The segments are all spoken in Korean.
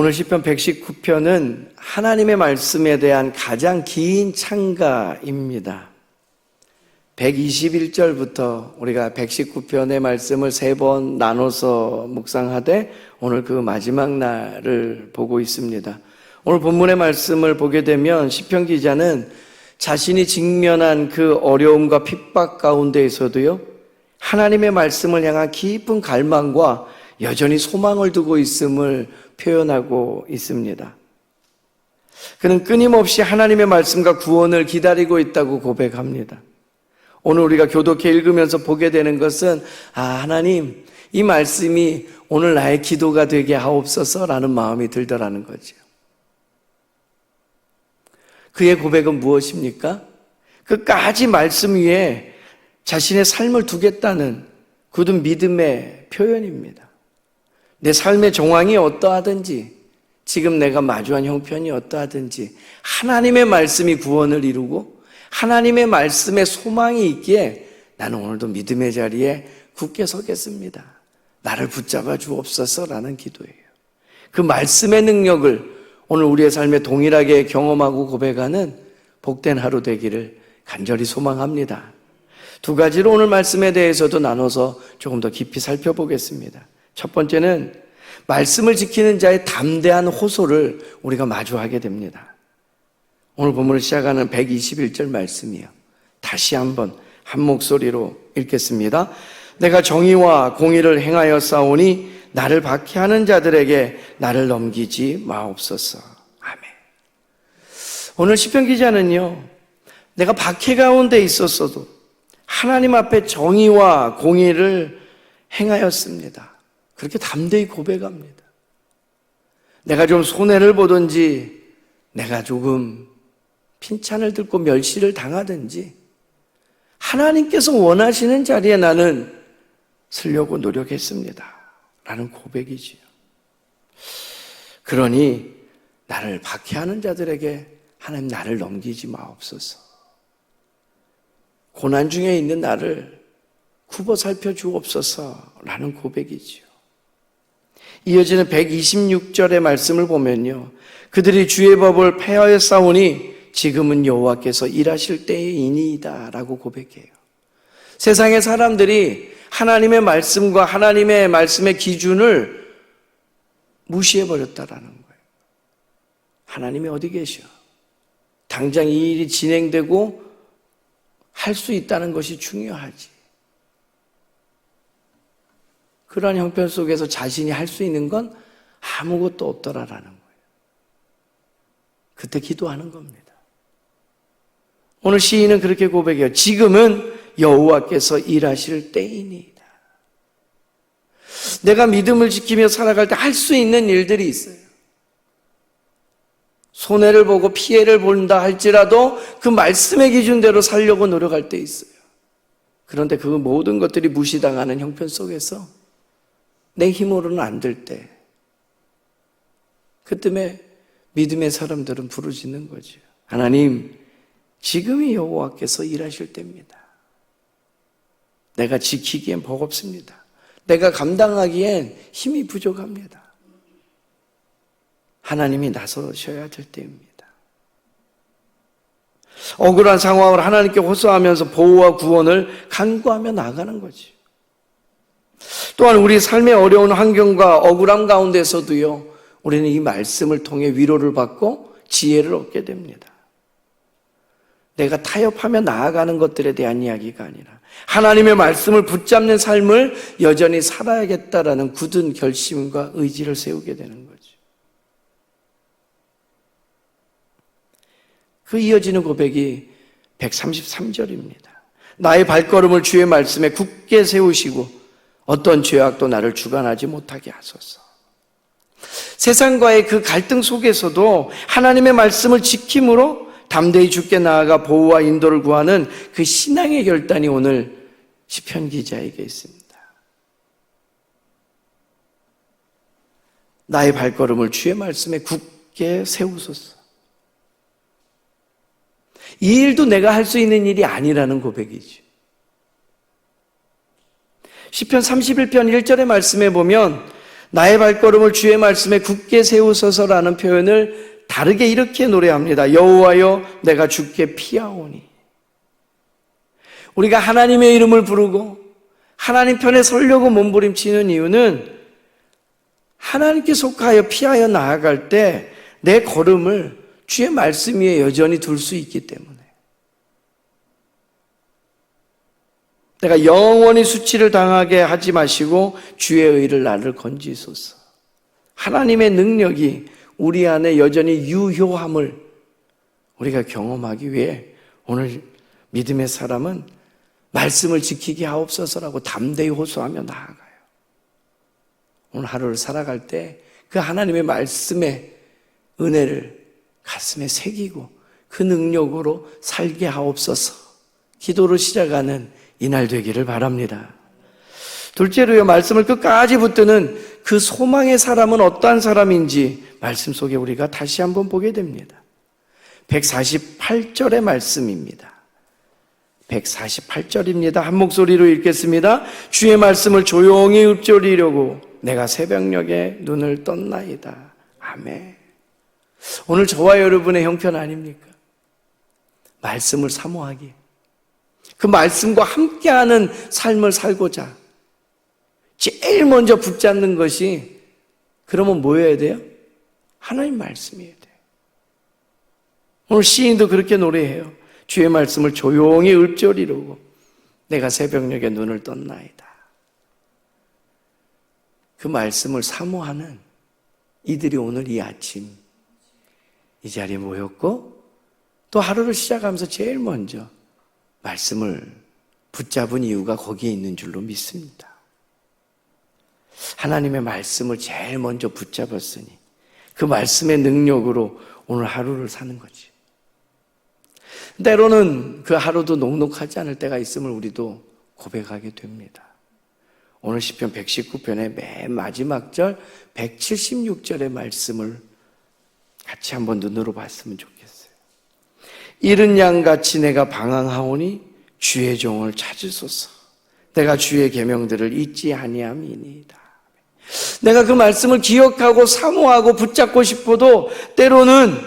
오늘 시편 119편은 하나님의 말씀에 대한 가장 긴 창가입니다. 121절부터 우리가 119편의 말씀을 세 번 나눠서 묵상하되 오늘 그 마지막 날을 보고 있습니다. 오늘 본문의 말씀을 보게 되면 시편 기자는 자신이 직면한 그 어려움과 핍박 가운데에서도요. 하나님의 말씀을 향한 깊은 갈망과 여전히 소망을 두고 있음을 표현하고 있습니다. 그는 끊임없이 하나님의 말씀과 구원을 기다리고 있다고 고백합니다. 오늘 우리가 교독해 읽으면서 보게 되는 것은 아 하나님 이 말씀이 오늘 나의 기도가 되게 하옵소서라는 마음이 들더라는 거죠. 그의 고백은 무엇입니까? 끝까지 말씀 위에 자신의 삶을 두겠다는 굳은 믿음의 표현입니다. 내 삶의 정황이 어떠하든지 지금 내가 마주한 형편이 어떠하든지 하나님의 말씀이 구원을 이루고 하나님의 말씀에 소망이 있기에 나는 오늘도 믿음의 자리에 굳게 서겠습니다. 나를 붙잡아 주옵소서라는 기도예요. 그 말씀의 능력을 오늘 우리의 삶에 동일하게 경험하고 고백하는 복된 하루 되기를 간절히 소망합니다. 두 가지로 오늘 말씀에 대해서도 나눠서 조금 더 깊이 살펴보겠습니다. 첫 번째는 말씀을 지키는 자의 담대한 호소를 우리가 마주하게 됩니다. 오늘 본문을 시작하는 121절 말씀이요. 다시 한번 한 목소리로 읽겠습니다. 내가 정의와 공의를 행하여 싸우니 나를 박해하는 자들에게 나를 넘기지 마옵소서. 아멘. 오늘 시편 기자는요. 내가 박해 가운데 있었어도 하나님 앞에 정의와 공의를 행하였습니다. 그렇게 담대히 고백합니다. 내가 좀 손해를 보든지 내가 조금 핀찬을 듣고 멸시를 당하든지 하나님께서 원하시는 자리에 나는 서려고 노력했습니다. 라는 고백이지요. 그러니 나를 박해하는 자들에게 하나님 나를 넘기지 마옵소서. 고난 중에 있는 나를 굽어 살펴 주옵소서라는 고백이지요. 이어지는 126절의 말씀을 보면요. 그들이 주의 법을 폐하여 싸우니 지금은 여호와께서 일하실 때이니이다 라고 고백해요. 세상의 사람들이 하나님의 말씀과 하나님의 말씀의 기준을 무시해 버렸다라는 거예요. 하나님이 어디 계셔? 당장 이 일이 진행되고 할 수 있다는 것이 중요하지. 그러한 형편 속에서 자신이 할 수 있는 건 아무것도 없더라라는 거예요. 그때 기도하는 겁니다. 오늘 시인은 그렇게 고백해요. 지금은 여호와께서 일하실 때이니이다. 내가 믿음을 지키며 살아갈 때 할 수 있는 일들이 있어요. 손해를 보고 피해를 본다 할지라도 그 말씀의 기준대로 살려고 노력할 때 있어요. 그런데 그 모든 것들이 무시당하는 형편 속에서 내 힘으로는 안 될 때, 그때에 믿음의 사람들은 부르짖는 거죠. 하나님, 지금이 여호와께서 일하실 때입니다. 내가 지키기엔 버겁습니다. 내가 감당하기엔 힘이 부족합니다. 하나님이 나서셔야 될 때입니다. 억울한 상황을 하나님께 호소하면서 보호와 구원을 간구하며 나가는 거지. 또한 우리 삶의 어려운 환경과 억울함 가운데서도요, 우리는 이 말씀을 통해 위로를 받고 지혜를 얻게 됩니다. 내가 타협하며 나아가는 것들에 대한 이야기가 아니라 하나님의 말씀을 붙잡는 삶을 여전히 살아야겠다라는 굳은 결심과 의지를 세우게 되는 거죠. 그 이어지는 고백이 133절입니다. 나의 발걸음을 주의 말씀에 굳게 세우시고 어떤 죄악도 나를 주관하지 못하게 하소서. 세상과의 그 갈등 속에서도 하나님의 말씀을 지킴으로 담대히 죽게 나아가 보호와 인도를 구하는 그 신앙의 결단이 오늘 시편 기자에게 있습니다. 나의 발걸음을 주의 말씀에 굳게 세우소서. 이 일도 내가 할 수 있는 일이 아니라는 고백이죠. 시편 31편 1절의 말씀에 보면 나의 발걸음을 주의 말씀에 굳게 세우소서라는 표현을 다르게 이렇게 노래합니다. 여호와여 내가 주께 피하오니. 우리가 하나님의 이름을 부르고 하나님 편에 서려고 몸부림치는 이유는 하나님께 속하여 피하여 나아갈 때 내 걸음을 주의 말씀 위에 여전히 둘 수 있기 때문에. 내가 영원히 수치를 당하게 하지 마시고 주의 의를 나를 건지소서. 하나님의 능력이 우리 안에 여전히 유효함을 우리가 경험하기 위해 오늘 믿음의 사람은 말씀을 지키게 하옵소서라고 담대히 호소하며 나아가요. 오늘 하루를 살아갈 때 그 하나님의 말씀의 은혜를 가슴에 새기고 그 능력으로 살게 하옵소서. 기도로 시작하는 이날 되기를 바랍니다. 둘째로요, 말씀을 끝까지 붙드는 그 소망의 사람은 어떠한 사람인지 말씀 속에 우리가 다시 한번 보게 됩니다. 148절의 말씀입니다. 148절입니다. 한 목소리로 읽겠습니다. 주의 말씀을 조용히 읊조리려고 내가 새벽녘에 눈을 떴나이다. 아멘. 오늘 저와 여러분의 형편 아닙니까? 말씀을 사모하기. 그 말씀과 함께하는 삶을 살고자 제일 먼저 붙잡는 것이 그러면 뭐여야 돼요? 하나님 말씀이어야 돼요. 오늘 시인도 그렇게 노래해요. 주의 말씀을 조용히 읊조리려고 내가 새벽녘에 눈을 떴나이다. 그 말씀을 사모하는 이들이 오늘 이 아침 이 자리에 모였고 또 하루를 시작하면서 제일 먼저 말씀을 붙잡은 이유가 거기에 있는 줄로 믿습니다. 하나님의 말씀을 제일 먼저 붙잡았으니 그 말씀의 능력으로 오늘 하루를 사는 거지. 때로는 그 하루도 녹록하지 않을 때가 있음을 우리도 고백하게 됩니다. 오늘 시편 119편의 맨 마지막 절 176절의 말씀을 같이 한번 눈으로 봤으면 좋겠어요. 이른 양같이 내가 방황하오니 주의 종을 찾으소서. 내가 주의 계명들을 잊지 아니함이니이다. 내가 그 말씀을 기억하고 사모하고 붙잡고 싶어도 때로는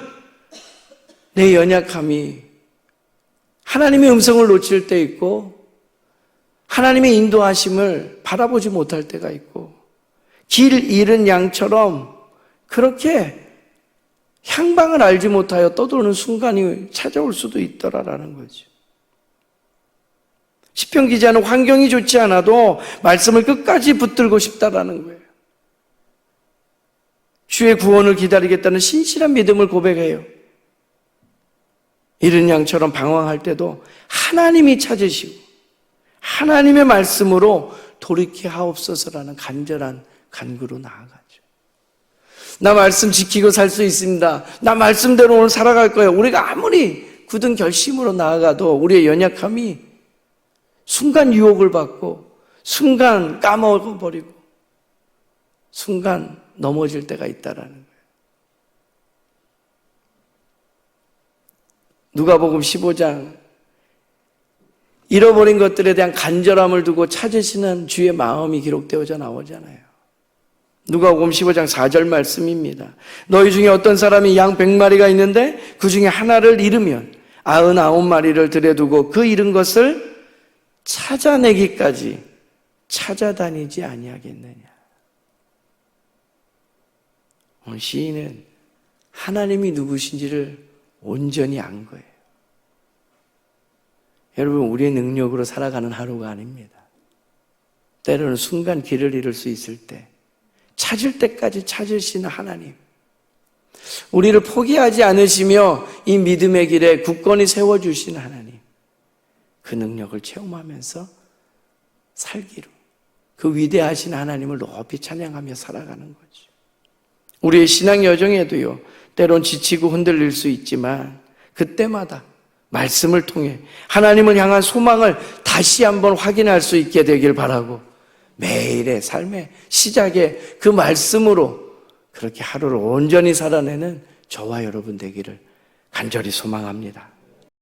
내 연약함이 하나님의 음성을 놓칠 때 있고 하나님의 인도하심을 바라보지 못할 때가 있고 길 잃은 양처럼 그렇게 향방을 알지 못하여 떠도는 순간이 찾아올 수도 있더라라는 거죠. 시편 기자는 환경이 좋지 않아도 말씀을 끝까지 붙들고 싶다라는 거예요. 주의 구원을 기다리겠다는 신실한 믿음을 고백해요. 이른 양처럼 방황할 때도 하나님이 찾으시고 하나님의 말씀으로 돌이켜 하옵소서라는 간절한 간구로 나아가죠. 나 말씀 지키고 살 수 있습니다. 나 말씀대로 오늘 살아갈 거예요. 우리가 아무리 굳은 결심으로 나아가도 우리의 연약함이 순간 유혹을 받고 순간 까먹어버리고 순간 넘어질 때가 있다라는 거예요. 누가복음 15장 잃어버린 것들에 대한 간절함을 두고 찾으시는 주의 마음이 기록되어져 나오잖아요. 누가복음 15장 4절 말씀입니다. 너희 중에 어떤 사람이 양 100마리가 있는데 그 중에 하나를 잃으면 99마리를 들여두고 그 잃은 것을 찾아내기까지 찾아다니지 아니하겠느냐. 시인은 하나님이 누구신지를 온전히 안 거예요. 여러분, 우리의 능력으로 살아가는 하루가 아닙니다. 때로는 순간 길을 잃을 수 있을 때, 찾을 때까지 찾으시는 하나님. 우리를 포기하지 않으시며 이 믿음의 길에 굳건히 세워주신 하나님. 그 능력을 체험하면서 살기로 그 위대하신 하나님을 높이 찬양하며 살아가는 거죠. 우리의 신앙 여정에도요, 때론 지치고 흔들릴 수 있지만 그때마다 말씀을 통해 하나님을 향한 소망을 다시 한번 확인할 수 있게 되길 바라고 매일의 삶의 시작에 그 말씀으로 그렇게 하루를 온전히 살아내는 저와 여러분 되기를 간절히 소망합니다.